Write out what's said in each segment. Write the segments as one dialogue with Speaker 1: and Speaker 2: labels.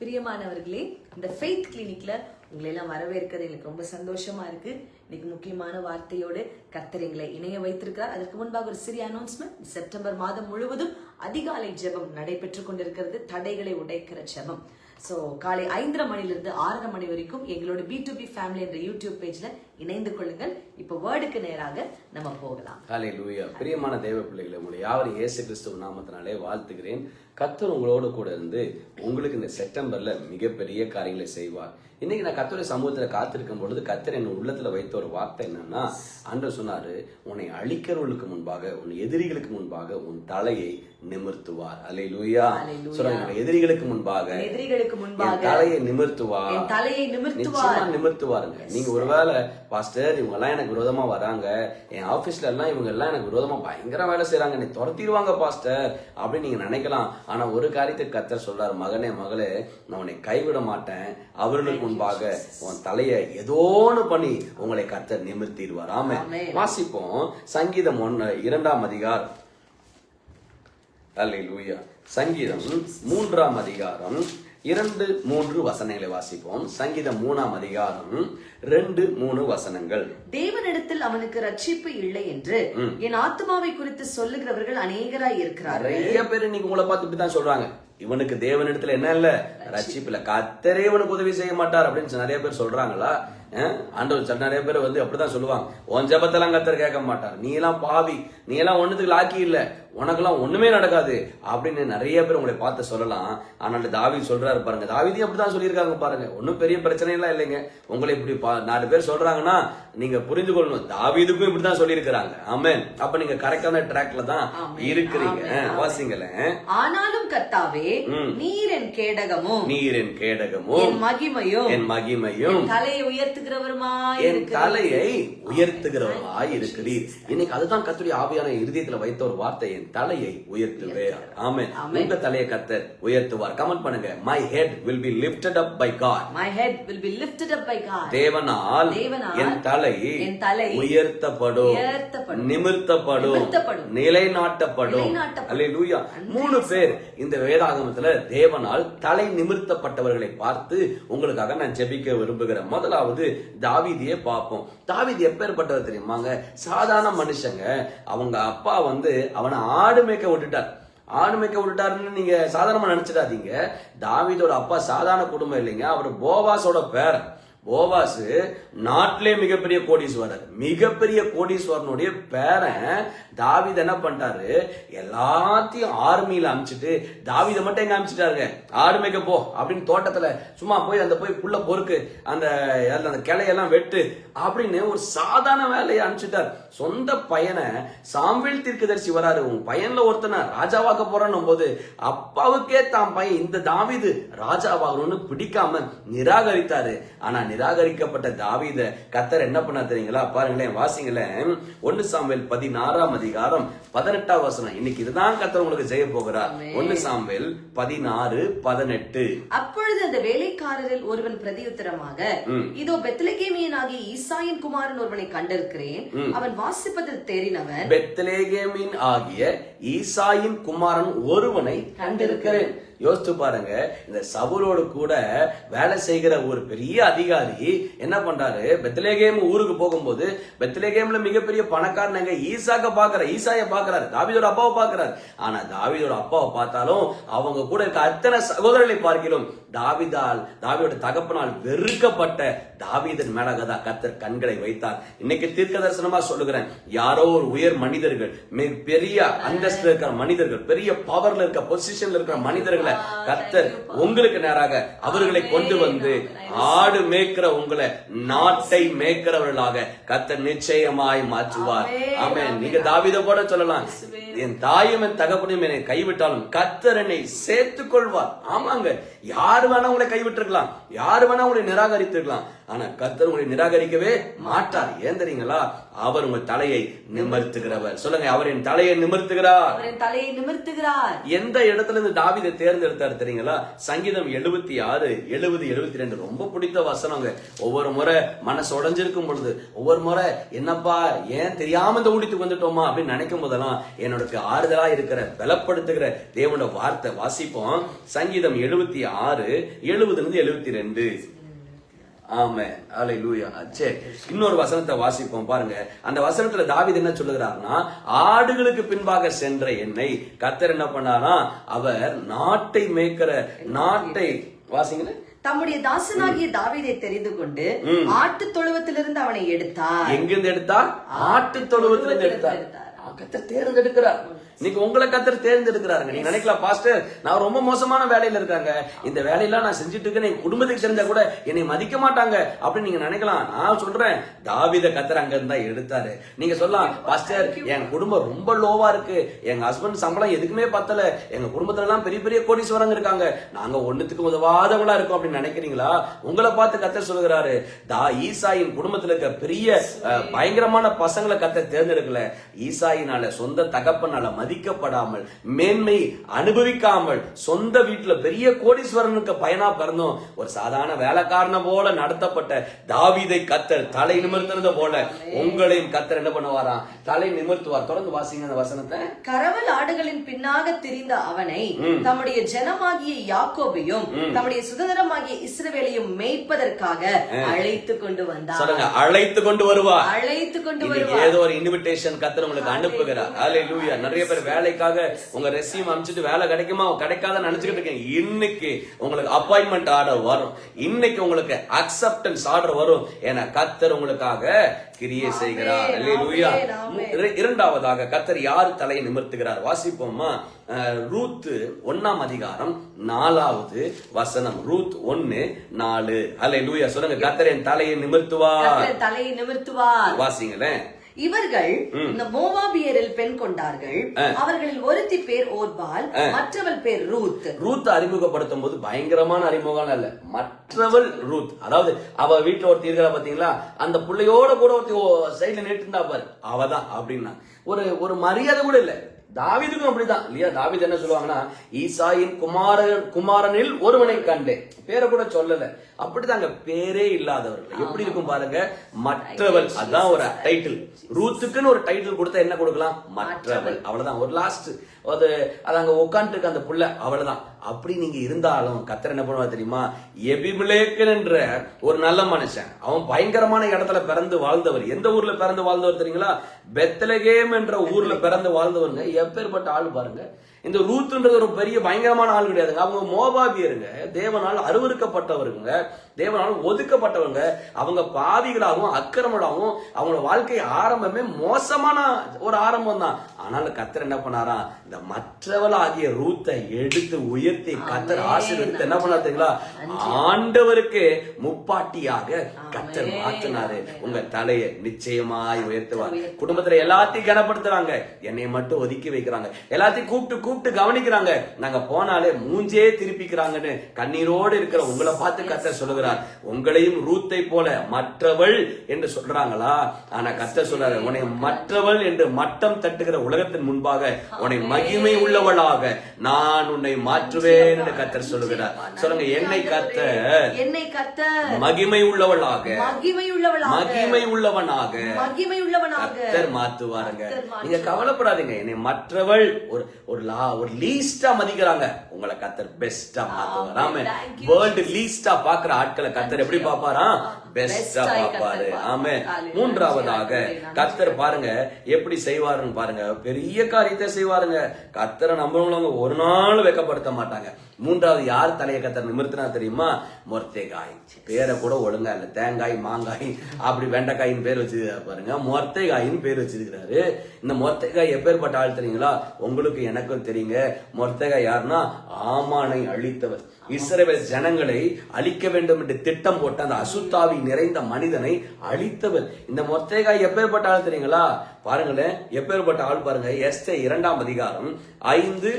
Speaker 1: பிரியமானவர்களே இந்த ஃபெய்த் கிளினிக்ல உங்களை எல்லாம் வரவேற்கிறது எனக்கு ரொம்ப சந்தோஷமா இருக்கு. இன்னைக்கு முக்கியமான வார்த்தையோடு கர்த்தர் எங்களை இணைய வைத்திருக்கிறார். அதற்கு முன்பாக ஒரு சிறிய அனௌன்ஸ்மெண்ட் செப்டம்பர் மாதம் முழுவதும் அதிகாலை ஜெபம் நடைபெற்றுக் கொண்டிருக்கிறது. தடைகளை உடைக்கிற ஜெபம். ஸோ காலை ஐந்தரை மணிலிருந்து ஆறரை மணி வரைக்கும் எங்களோட பி டு பி ஃபேமிலி என்ற யூடியூப் பேஜ்ல இணைந்து கொள்ளுங்கள். இப்போ வேர்டுக்கு நேராக நம்ம போகலாம்.
Speaker 2: ஹலே லூயா பிரியமான தேவ பிள்ளைகளை உங்களை யாவரும் இயேசு கிறிஸ்துவ நாமத்தினாலே வாழ்த்துகிறேன். கத்தர் உங்களோட கூட இருந்து உங்களுக்கு இந்த செப்டம்பர்ல மிகப்பெரிய காரியங்களை செய்வார். இன்னைக்கு நான் கத்தருடைய சமூகத்துல காத்திருக்கும் பொழுது கத்தர் என் உள்ளத்துல வைத்த ஒரு வார்த்தை என்னன்னா ஆண்டவர் சொன்னாரு உன்னை அழிக்கிறவர்களுக்கு முன்பாக உன் எதிரிகளுக்கு முன்பாக உன் தலையை நிமிர்த்துவார். அலை லூயா எதிரிகளுக்கு முன்பாக
Speaker 1: எதிரிகளுக்கு முன்பாக
Speaker 2: தலையை நிமிர்த்துவார்.
Speaker 1: தலையை நிமிர்த்துவார்.
Speaker 2: நிமிர்த்துவாருங்க. நீங்க ஒருவேளை பாஸ்டர் இவங்க எல்லாம் எனக்கு விரோதமா வராங்க. என் ஆபீஸ்ல எல்லாம் இவங்க எல்லாம் எனக்கு விரோதமா பயங்கர வேலை செய்றாங்க. என்னை துரத்திடுவாங்க பாஸ்டர் அப்படின்னு நீங்க நினைக்கலாம். ஆனா ஒரு காரியத்தை கத்தர் சொல்றாரு. மகனே மகளே நான் உன்னை கைவிட மாட்டேன். அவர்களுக்கு முன்பாக உன் தலையை ஏதோன்னு பண்ணி உங்களை கத்தர் நிமிர்த்திடுவார். ஆமே. வாசிப்போம். சங்கீதம் ஒன்னு இரண்டாம் அதிகாரம். அல்லேலூயா சங்கீதம் மூன்றாம் அதிகாரம். இரண்டு மூன்று வசனங்களை வாசிப்போம். சங்கீதம் மூணாம் அதிகாரம் ரெண்டு மூணு வசனங்கள்.
Speaker 1: தேவனிடத்தில் அவனுக்கு ரட்சிப்பு இல்லை என்று என் ஆத்மாவை குறித்து சொல்லுகிறவர்கள் அநேகராய் இருக்கிறார்கள்.
Speaker 2: நிறைய பேர் இன்னைக்கு உங்களை பார்த்து இப்படிதான் சொல்றாங்க. இவனுக்கு தேவனிடத்துல என்ன இல்ல? ரட்சிப்பு இல்ல கத்தரே இவனுக்கு உதவி செய்ய மாட்டார் அப்படின்னு நிறைய பேர் சொல்றாங்களா? ஆண்டவர் சொல்ல நிறைய பேர் வந்து அப்படிதான் சொல்லுவாங்க. உன் ஜெபத்தெல்லாம் கத்தர் கேட்க மாட்டார். நீ எல்லாம் பாவி. நீ எல்லாம் ஒண்ணுத்துக்கு லாக்கி இல்ல. உனக்கெல்லாம் ஒண்ணுமே நடக்காது. அப்படின்னு நிறைய பேர் உங்களை பார்த்து சொல்லலாம். ஆனால் தாவி சொல்றாரு பாருங்க. தாவிதையும் அப்படிதான் சொல்லியிருக்காங்க பாருங்க. ஒன்னும் பெரிய பிரச்சனை எல்லாம் இல்லைங்க. உங்களை இப்படி நாலு பேர் சொல்றாங்கன்னா நீங்க புரிந்து கொள்ளணும். தாவீதுக்கும் இப்படிதான் சொல்லியிருக்கிறாங்க. ஆமென். அப்ப நீங்க கரெக்டான ட்ராக்ல தான். இருக்கிறீங்க.
Speaker 1: ஆமென்.
Speaker 2: வாசிங்களேன்.
Speaker 1: ஆனாலும் கர்த்தாவே நீர் என் கேடகமும்.
Speaker 2: நீர் என் கேடகமும்.
Speaker 1: என் மகிமையும்.
Speaker 2: என் மகிமையும்.
Speaker 1: தலையை உயர்த்துகிறவருமாய்
Speaker 2: என். தலையை உயர்த்துகிறவராய் இருக்கிறீர். இன்னைக்கு அதுதான் கத்துடைய ஆவியான இருதயத்துல வைத்த ஒரு வார்த்தை என் தலையை உயர்த்துவேன். ஆமென். உங்க தலையை கத்தர் உயர்த்துவார். கமெண்ட் பண்ணுங்க. My head will be lifted up by God
Speaker 1: My head will be lifted up by God.
Speaker 2: தேவனால்
Speaker 1: தேவனால்
Speaker 2: என் தலை
Speaker 1: என் தலை
Speaker 2: உயர்த்தப்படும்
Speaker 1: உயர்த்தப்படும்.
Speaker 2: நிமிர்த்தப்படும் நிலைநாட்டப்படும். அல்லேலூயா மூணு பேர் இந்த வேதாகமத்துல தேவனால் தலை நிமிர்த்தப்பட்டவர்களை பார்த்து உங்களுக்காக நான் ஜெபிக்க விரும்புகிறேன். முதலாவது தாவீதியை பார்ப்போம். தாவிதி எப்பேற்பட்டவர் தெரியுமாங்க? சாதாரண மனுஷங்க. அவங்க அப்பா வந்து அவனை ஆடு மேய்க்க விட்டுட்டார். ஆடு மேய்க்க விட்டுட்டாருன்னு நீங்க சாதாரணமா நினைச்சிடாதீங்க. தாவீதோட அப்பா சாதாரண குடும்பம் இல்லைங்க. அவர் போவாஸோட பேரன். போவாஸ் நாட்டிலே மிகப்பெரிய கோடீஸ்வரர். மிகப்பெரிய கோடீஸ்வரனுடைய பேரன் தாவித என்ன பண்ணிட்டாரு? எல்லாத்தையும் ஆர்மியில் அமிச்சிட்டு தாவீதை மட்டும் எங்க அமிச்சிட்டாருங்க? ஆடு மேய்க்க போ அப்படின்னு தோட்டத்துல சும்மா போய் அந்த போய் புள்ள பொறுக்கு அந்த அந்த கிளையெல்லாம் வெட்டு அப்படின்னு ஒரு சாதாரண வேலையை அனுப்பிச்சிட்டார் சொந்த பையனை சாம்பிள் தீர்க்கதரிசி வராரு. உன் பையன்ல ஒருத்தனை ராஜாவாக்க போறான் போது அப்பாவுக்கே தான் பையன் இந்த தாவிது ராஜாவாகணும்னு பிடிக்காம நிராகரித்தாரு. ஆனா நிராகரிக்கப்பட்ட தாவீத கத்தர் என்ன பண்ணா தெரியுங்களா? பாருங்களேன் வாசிங்களேன். ஒன்னு சாம்பல் பதினாறாம் அதிகாரம் பதினெட்டாம் வசனம். இன்னைக்கு இதுதான் கத்தர் உங்களுக்கு செய்ய போகிறார். ஒன்னு சாம்பல் பதினாறு பதினெட்டு.
Speaker 1: அப்பொழுது அந்த வேலைக்காரரில் ஒருவன் பிரதியுத்தரமாக இதோ பெத்லகேமியனாகிய ஈசாயின் குமாரன் ஒருவனை கண்டிருக்கிறேன். அவன் வாசிப்பதில் தேறினவன்.
Speaker 2: பெத்லேகேமின் ஆகிய ஈசாயின் குமாரன் ஒருவனை கண்டிருக்கிறேன். யோசித்து பாருங்க இந்த சவுலோடு கூட வேலை செய்கிற ஒரு பெரிய அதிகாரி என்ன பண்றாரு? பெத்லேகேம் ஊருக்கு போகும்போது பெத்லேகேம்ல மிகப்பெரிய பணக்காரனங்க ஈசாக்க பாக்குற ஈசாய பாக்குறாரு தாவிதோட அப்பாவை பாக்குறாரு. ஆனா தாவிதோட அப்பாவை பார்த்தாலும் அவங்க கூட இருக்க அத்தனை சகோதரர்களை பார்க்கிறோம் தாவிதால் தாவியோட தகப்பனால் வெறுக்கப்பட்ட தாவீதன் மேலகதா கத்தர் கண்களை வைத்தார். இன்னைக்கு தீர்க்க தரிசனமா சொல்லுகிறேன் யாரோ ஒரு உயர் மனிதர்கள் மிக பெரிய அந்தஸ்து இருக்கிற மனிதர்கள் பெரிய பவர்ல இருக்க பொசிஷன்ல இருக்கிற மனிதர்கள் கத்தர் உங்களுக்கு நேராக அவர்களை கொண்டு வந்து ஆடு மேய்க்கிற உங்களை நாட்டை மேய்க்கிறவர்களாக கத்தர் நிச்சயமாய் மாற்றுவார். ஆமென் நீங்க தாவீதை போல சொல்லலாம். என் தாயும் என் தகப்பனையும் என்னை கைவிட்டாலும் கத்தர் என்னை சேர்த்துக் கொள்வார் ஆமாங்க. யார் வேணா உங்களை கைவிட்டிருக்கலாம். யார் வேணா உங்களை நிராகரித்திருக்கலாம். ஆனா கத்தர் உங்களை நிராகரிக்கவே மாட்டார். ஏன் தெரியுங்களா? அவர் உங்க தலையை நிமிர்த்துகிறவர். சொல்லுங்க அவர் என் தலையை நிமிர்த்துகிறார்.
Speaker 1: தலையை நிமிர்த்துகிறார்.
Speaker 2: எந்த இடத்துல இருந்து தாவீதை தேர்ந்தெடுத்தார் தெரியுங்களா? சங்கீதம் எழுபத்தி ஆறு எழுபது எழுபத்தி ரெண்டு. ரொம்ப பிடித்த வசனங்க ஒவ்வொரு முறை மனசு உடைஞ்சிருக்கும் பொழுது ஒவ்வொரு முறை என்னப்பா ஏன் தெரியாம இந்த ஊழித்துக்கு வந்துட்டோமா? அப்படின்னு நினைக்கும் போதெல்லாம் என்னோட ஆறுதலா இருக்கிற பலப்படுத்துகிற தேவனோட வார்த்தை வாசிப்போம். சங்கீதம் எழுபத்தி ஆறு எழுபதுல இருந்து எழுபத்தி ரெண்டு. ஆமே அல்லேலூயா சரி இன்னொரு வசனத்தை வாசிப்போம். பாருங்க. அந்த வசனத்துல தாவீது என்ன சொல்லுகிறார்னா ஆடுகளுக்கு பின்பாக சென்ற என்னை. கத்தர் என்ன பண்ணாரா? அவர் நாட்டை மேய்க்கிற நாட்டை வாசிங்களேன்
Speaker 1: தம்முடைய தாசனாகிய தாவீதை தெரிந்து கொண்டு ஆட்டு தொழுவத்திலிருந்து அவனை எடுத்தார்.
Speaker 2: எங்கிருந்து எடுத்தா ஆட்டு தொழுவத்திலிருந்து எடுத்தார். கத்தர் தேர்ந்தெடுக்கிறார். இன்னைக்கு உங்களை கத்தர் தேர்ந்தெடுக்கிறாருங்க. நீங்க நினைக்கலாம் பாஸ்டர் நான் ரொம்ப மோசமான வேலையில இருக்காங்க. இந்த வேலையெல்லாம் நான் செஞ்சுட்டு இருக்கேன். என் குடும்பத்துக்கு தெரிஞ்சா கூட என்னை மதிக்க மாட்டாங்க. அப்படின்னு நீங்க நினைக்கலாம். நான் சொல்றேன் தாவித கத்தர் அங்க இருந்தா எடுத்தாரு. நீங்க சொல்லலாம் பாஸ்டர் என் குடும்பம் ரொம்ப லோவா இருக்கு. எங்க ஹஸ்பண்ட் சம்பளம் எதுக்குமே பத்தல. எங்க குடும்பத்துல எல்லாம் பெரிய பெரிய கோடீஸ்வரங்க இருக்காங்க. நாங்க ஒண்ணுத்துக்கு உதவாதவங்களா இருக்கோம். அப்படின்னு நினைக்கிறீங்களா? உங்களை பார்த்து கத்தர் சொல்லுகிறாரு தா ஈசாயின் குடும்பத்துல இருக்க பெரிய பயங்கரமான பசங்களை கத்தர் தேர்ந்தெடுக்கல. ஈசாயினால சொந்த தகப்பனால மதிக்கப்படாமல் மேன்மை அனுபவிக்காமல் சொந்த வீட்டுல பெரிய கோடீஸ்வரனுக்கு பயனா பிறந்தோம். ஒரு சாதாரண வேலைக்காரன போல நடத்தப்பட்ட தாவீதை கத்தர் தலை நிமிர்த்தினது போல உங்களையும் கத்தர் என்ன பண்ணுவாராம் தலை நிமிர்த்துவார். தொடர்ந்து வாசிங்க அந்த வசனத்தை.
Speaker 1: கரவல் ஆடுகளின் பின்னாக திரிந்த அவனை தம்முடைய ஜனமாகிய யாக்கோபையும் தம்முடைய சுதந்திரமாகிய இஸ்ரவேலையும் மேய்ப்பதற்காக அழைத்து கொண்டு வந்தார்
Speaker 2: சொல்லுங்க அழைத்து கொண்டு வருவார்.
Speaker 1: அழைத்து கொண்டு வருவார்.
Speaker 2: ஏதோ ஒரு இன்விடேஷன் கத்தர் உங்களுக்கு அனுப்புகிறார். ஹalleluya நிறைய பேர் வேலைக்காக உங்க ரெஸ்யூம் அனுப்பிச்சிட்டு வேலை கிடைக்குமா? கிடைக்காத நினைச்சுக்கிட்டு இருக்கீங்க இன்னைக்கு உங்களுக்கு அப்பாயின்மெண்ட் ஆர்டர் வரும். இன்னைக்கு உங்களுக்கு அக்செப்டன்ஸ் ஆர்டர் வரும். ஏன்னா கத்தர் உங்களுக்காக கிரியை செய்கிறார். இரண்டாவதாக கத்தர் யார் தலையை நிமிர்த்துகிறார்? வாசிப்போமா? அஹ், ரூத் ஒன்னாம் அதிகாரம் நாலாவது வசனம். ரூத் ஒன்னு நாலு. ஹalleluya சொல்லுங்க கத்தர் என் தலையை நிமிர்த்துவார்.
Speaker 1: தலையை நிமிர்த்துவார்.
Speaker 2: வாசிங்களேன்.
Speaker 1: இவர்கள் இந்த மோவாபியரில் பெண் கொண்டார்கள். அவர்களில் ஒருத்தி பேர் ஓர்பால் மற்றவள் பேர் ரூத்.
Speaker 2: ரூத் அறிமுகப்படுத்தும் போது பயங்கரமான அறிமுகம் அல்ல மற்றவள் ரூத். அதாவது அவ வீட்டுல ஒருத்தி இருக்கிறா பாத்தீங்களா? அந்த பிள்ளையோட கூட ஒருத்தி சைடுல நின்றுட்டா பாரு அவதான் அப்படின்னா ஒரு ஒரு மரியாதை கூட இல்ல. தாவீதுக்கும் அப்படிதான். இல்லையா? தாவீது என்ன சொல்லுவாங்கன்னா ஈசாயின் குமாரன் குமாரனில் ஒருவனை கண்டேன். பேரை கூட சொல்லல. அப்படிதாங்க பேரே இல்லாதவர்கள். எப்படி இருக்கும் பாருங்க? மற்றவள். அதான் ஒரு டைட்டில் ரூத்துக்குன்னு ஒரு டைட்டில் கொடுத்தா என்ன கொடுக்கலாம்? மற்றவள். அவ்வளவுதான். ஒரு லாஸ்ட் அது அது அங்கே உட்காந்துருக்க அந்த புள்ள அவ்வளோதான் அப்படி நீங்கள் இருந்தாலும் கத்தர் என்ன பண்ணுவா தெரியுமா? எபிமிலேக்கன்ற என்ற ஒரு நல்ல மனுஷன் அவன் பயங்கரமான இடத்துல பிறந்து வாழ்ந்தவர். எந்த ஊரில் பிறந்து வாழ்ந்தவர் தெரியுங்களா? பெத்தலகேம் என்ற ஊரில் பிறந்து வாழ்ந்தவருங்க. எப்பேற்பட்ட ஆள் பாருங்க. இந்த ரூத்துன்றது ஒரு பெரிய பயங்கரமான ஆள் கிடையாதுங்க. அவங்க மோபாபியருங்க தேவனால் அருவருக்கப்பட்டவருங்க. தேவனால் ஒதுக்கப்பட்டவங்க. அவங்க பாவிகளாகவும் அக்கிரமலாகவும் அவங்களோட வாழ்க்கை ஆரம்பமே மோசமான ஒரு ஆரம்பம் தான் ஆனாலும் கத்தர் என்ன பண்ணாராம் இந்த மற்றவள் ஆகிய ரூத்தை எடுத்து உயர்த்தி கத்தர் ஆசீர்வதித்து என்ன பண்ணாரு தெரியுங்களா? ஆண்டவருக்கு முப்பாட்டியாக கத்தர் மாற்றினாரு. உங்க தலையை நிச்சயமாய் உயர்த்துவார். குடும்பத்துல எல்லாத்தையும் கனப்படுத்துறாங்க. என்னை மட்டும் ஒதுக்கி வைக்கிறாங்க. எல்லாத்தையும் கூப்பிட்டு கூப்பிட்டு கவனிக்கிறாங்க. நாங்க போனாலே மூஞ்சே திருப்பிக்கிறாங்கன்னு கண்ணீரோடு இருக்கிற உங்களை பார்த்து கத்தர் சொல்லுகிறார். உங்களையும் ரூத்தை போல மற்றவள் என்று சொல்றாங்களா? ஆனா கத்தர் சொல்றாரு உன்னை மற்றவள் என்று மட்டம் தட்டுகிற உலகத்தின் முன்பாக உன்னை மகிமை உள்ளவளாக நான் உன்னை மாற்றுவேன் என்று கத்தர் சொல்லுகிறார். சொல்லுங்க என்னை கத்தர்
Speaker 1: என்னை கர்த்தர்
Speaker 2: மகிமை உள்ளவளாக
Speaker 1: மகிமை உள்ளவளாக
Speaker 2: மகிமை உள்ளவனாக
Speaker 1: மகிமை உள்ளவனாக
Speaker 2: கத்தர் மாத்துவாருங்க. நீங்க கவலைப்படாதீங்க. என்னை மற்றவள் ஒரு ஒரு லா ஒரு லீஸ்டா மதிக்கிறாங்க. உங்களை கத்தர் பெஸ்டா
Speaker 1: you,
Speaker 2: வேர்ல்டு லீஸ்டா பாக்குற ஆட்களை கத்தர் எப்படி பாப்பாரா பெஸ்டா பாப்பாரு. ஆமே. மூன்றாவதாக கத்தர் பாருங்க எப்படி செய்வாருன்னு பாருங்க. பெரிய காரியத்தை செய்வாருங்க. கத்தரை நம்புறவங்க ஒரு நாள் வெக்கப்படுத்த மாட்டாங்க. மூன்றாவது யார் தலையை கத்தர் நிமிர்த்தினா தெரியுமா? மொர்த்தேகாய் பேரை கூட ஒழுங்கா இல்ல. தேங்காய் மாங்காய் அப்படி வெண்டைக்காயின் பேர் வச்சிருக்காரு பாருங்க. மொர்த்தேகாயின் பேர் வச்சிருக்கிறாரு. இந்த மொர்த்தேகாய் எப்பேற்பட்ட ஆள் தெரியுங்களா? உங்களுக்கு எனக்கும் தெரியுங்க. மொர்த்தேகாய் யாருன்னா? ஆமானை அழித்தவர். இஸ்ரவேல் ஜனங்களை அழிக்க வேண்டும் என்று திட்டம் போட்ட அந்த அசுத்தாவி நிறைந்த மனிதனை அழித்தவர் இந்த மொர்த்தேகாய் எப்பேற்பட்ட ஆள் தெரியுங்களா? பாருங்களேன் எப்பேற்பட்ட ஆள் பாருங்க. எஸ்தே இரண்டாம் அதிகாரம் ஐந்து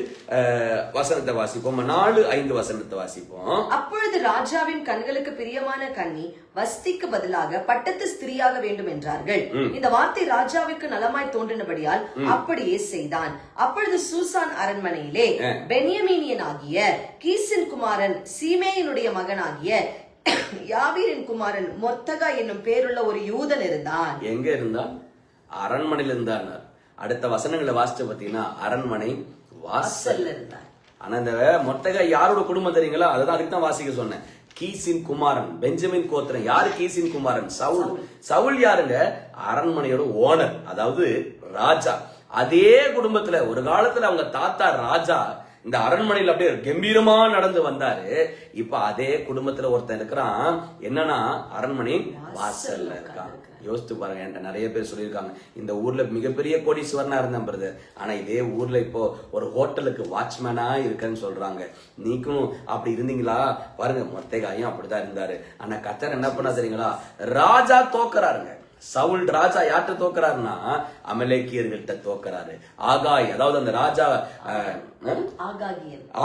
Speaker 2: வசனத்தை வாசிப்போம். நாலு ஐந்து வசனத்தை வாசிப்போம்.
Speaker 1: அப்பொழுது ராஜாவின் கண்களுக்கு பிரியமான கன்னி வஸ்திக்கு பதிலாக பட்டத்து ஸ்திரீயாக வேண்டும் என்றார்கள். இந்த வார்த்தை ராஜாவுக்கு நலமாய் தோன்றினபடியால் அப்படியே செய்தான். அப்பொழுது சூசான் அரண்மனையிலே பென்யமீனியனாகிய கீசின் குமாரன் சீமேயினுடைய மகனாகிய யாவீரின் குமாரன் மொத்தகா என்னும் பேருள்ள ஒரு யூதன் இருந்தான்.
Speaker 2: எங்க இருந்தான்? அரண்மனையில இருந்தார் அடுத்த வசனங்களை வாசிச்சு பாத்தீங்கன்னா அரண்மனை வாசல்.
Speaker 1: வாசல்ல இருந்தான்.
Speaker 2: ஆனா இந்த மொத்தக யாரோட குடும்பம் தெரியுங்களா? அதுதான் அதுக்கு தான் வாசிக்க சொன்னேன். கீசின் குமாரன் பெஞ்சமின் கோத்திரன். யாரு கீசின் குமாரன்? சவுல். சவுல் யாருங்க? அரண்மனையோட ஓனர் அதாவது ராஜா. அதே குடும்பத்துல ஒரு காலத்துல அவங்க தாத்தா ராஜா. இந்த அரண்மனையில் அப்படியே கம்பீரமா நடந்து வந்தாரு. இப்ப அதே குடும்பத்துல ஒருத்தன் இருக்கிறான். என்னன்னா அரண்மனை வாசல்ல இருக்கான். யோசித்து பாருங்க என்கிட்ட நிறைய பேர் சொல்லியிருக்காங்க. இந்த ஊர்ல மிகப்பெரிய கோடீஸ்வரனா இருந்தேன் பிரதர் ஆனா இதே ஊர்ல இப்போ ஒரு ஹோட்டலுக்கு வாட்ச்மேனா இருக்கேன்னு சொல்றாங்க. நீக்கும் அப்படி இருந்தீங்களா? பாருங்க மொத்தைகாயும் அப்படிதான் இருந்தாரு. ஆனா கத்தர் என்ன பண்ணா தெரியுங்களா? ராஜா தோக்கறாருங்க. சவுல் ராஜா யார்கிட்ட தோக்கறாருன்னா அமலேக்கியர்கள்ட்ட தோக்கறாரு. ஆகாய் அதாவது அந்த ராஜா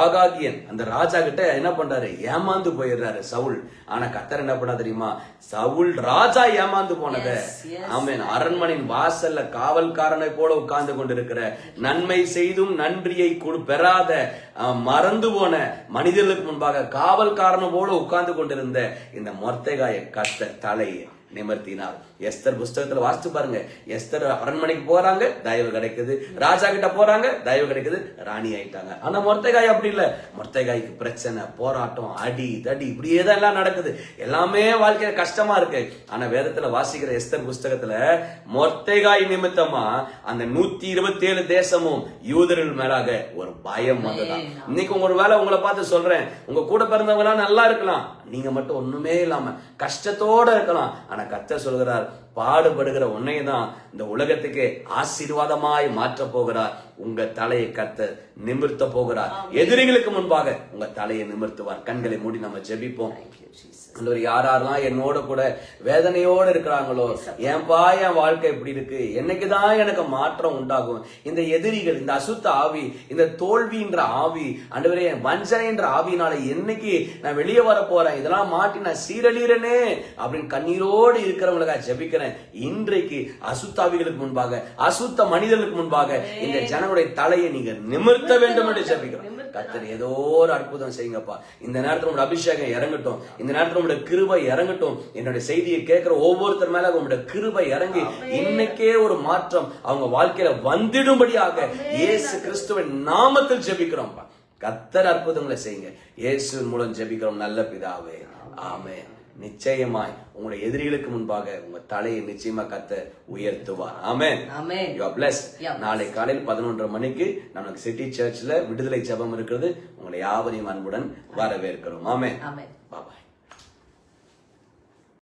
Speaker 1: ஆகாகியன்.
Speaker 2: அந்த ராஜா கிட்ட என்ன பண்றாரு? ஏமாந்து போயிடுறாரு சவுல். ஆனா கத்தர் என்ன பண்ணா தெரியுமா? சவுல் ராஜா ஏமாந்து போனத. ஆமென். அரண்மனையின் வாசல்ல காவல்காரனை போல உட்கார்ந்து கொண்டிருக்கிற நன்மை செய்தும் நன்றியை பெறாத மறந்து போன மனிதர்களுக்கு முன்பாக காவல்காரனை போல உட்கார்ந்து கொண்டிருந்த இந்த மொர்த்தகாய கத்த தலையை நிமர்த்தினார். எஸ்தர் புஸ்தகத்துல வாசிச்சு பாருங்க. எஸ்தர் அரண்மனைக்கு போறாங்க தயவு கிடைக்குது. ராஜா கிட்ட போறாங்க தயவு கிடைக்குது. ராணி ஆயிட்டாங்க. ஆனா மொர்த்தைகாய் அப்படி இல்ல. மொர்த்தைகாய்க்கு பிரச்சனை போராட்டம் அடி தடி இப்படியே தான் எல்லாம் நடக்குது. எல்லாமே வாழ்க்கையில கஷ்டமா இருக்கு. ஆனா வேதத்துல வாசிக்கிற எஸ்தர் புஸ்தகத்துல மொர்த்தைகாய் நிமித்தமா அந்த நூத்தி இருபத்தி ஏழு தேசமும் யூதர்கள் மேலாக ஒரு பயம் வந்ததான் இன்னைக்கு ஒரு வேளை உங்களை பார்த்து சொல்றேன். உங்க கூட பிறந்தவங்க நல்லா இருக்கலாம். நீங்கள் மட்டும் ஒன்றுமே இல்லாமல் கஷ்டத்தோடு இருக்கலாம். ஆனால் கர்த்தர் சொல்கிறார் பாடுபடுகிற உன்னை தான் இந்த உலகத்துக்கு ஆசீர்வாதமாய் மாற்ற போகிறார். உங்க தலையை கர்த்தர் நிமிர்த்த போகிறார். எதிரிகளுக்கு முன்பாக உங்க தலையை நிமிர்த்துவார். கண்களை மூடி நம்ம ஜெபிப்போம். யார் யாரெல்லாம் என்னோட கூட வேதனையோட இருக்கிறாங்களோ ஏன்பா என் வாழ்க்கை இப்படி இருக்கு. என்னைக்குதான் எனக்கு மாற்றம் உண்டாகும்? இந்த எதிரிகள் இந்த அசுத்த ஆவி இந்த தோல்வின்ற ஆவி ஆண்டவரே வஞ்சனைன்ற ஆவினால என்னைக்கு நான் வெளியே வர போறேன்? இதெல்லாம் மாட்டி நான் சீரழிறனே அப்படின்னு கண்ணீரோடு இருக்கிறவங்களுக்காக ஜெபிக்கிறேன். இன்றைக்கு அசுத்தாவிகளுக்கு முன்பாக அசுத்த மனிதர்களுக்கு முன்பாக இந்த ஜனங்களுடைய தலையை நீங்க நிமிர்த்த வேண்டும் என்று ஜெபிக்கிறோம். கத்தர் ஏதோ ஒரு அற்புதம் செய்யுங்கப்பா. இந்த நேரத்துல உங்களோட அபிஷேகம் இறங்கட்டும். இந்த நேரத்துல உங்களோட கிருபை இறங்கட்டும். என்னுடைய செய்தியை கேட்கிற ஒவ்வொருத்தர் மேல உங்களோட கிருபை இறங்கி இன்னைக்கே ஒரு மாற்றம் அவங்க வாழ்க்கையில வந்திடும்படியாக இயேசு கிறிஸ்துவின் நாமத்தில் ஜெபிக்கிறோம்ப்பா. கத்தர் அற்புதங்களை செய்யுங்க. இயேசு மூலம் ஜெபிக்கிறோம். நல்ல பிதாவே. ஆமென். நிச்சயமாய் உங்களுடைய எதிரிகளுக்கு முன்பாக உங்க தலையை நிச்சயமா கத்த உயர்த்துவார். Amen
Speaker 1: amen
Speaker 2: you are
Speaker 1: Yeah.
Speaker 2: நாளை காலையில் பதினொன்றரை மணிக்கு நமக்கு சிட்டி சர்ச்ல விடுதலை ஜெபம் இருக்கிறது. உங்களை யாவரையும் அன்புடன் வரவேற்கிறோம். ஆமென்
Speaker 1: ஆமென்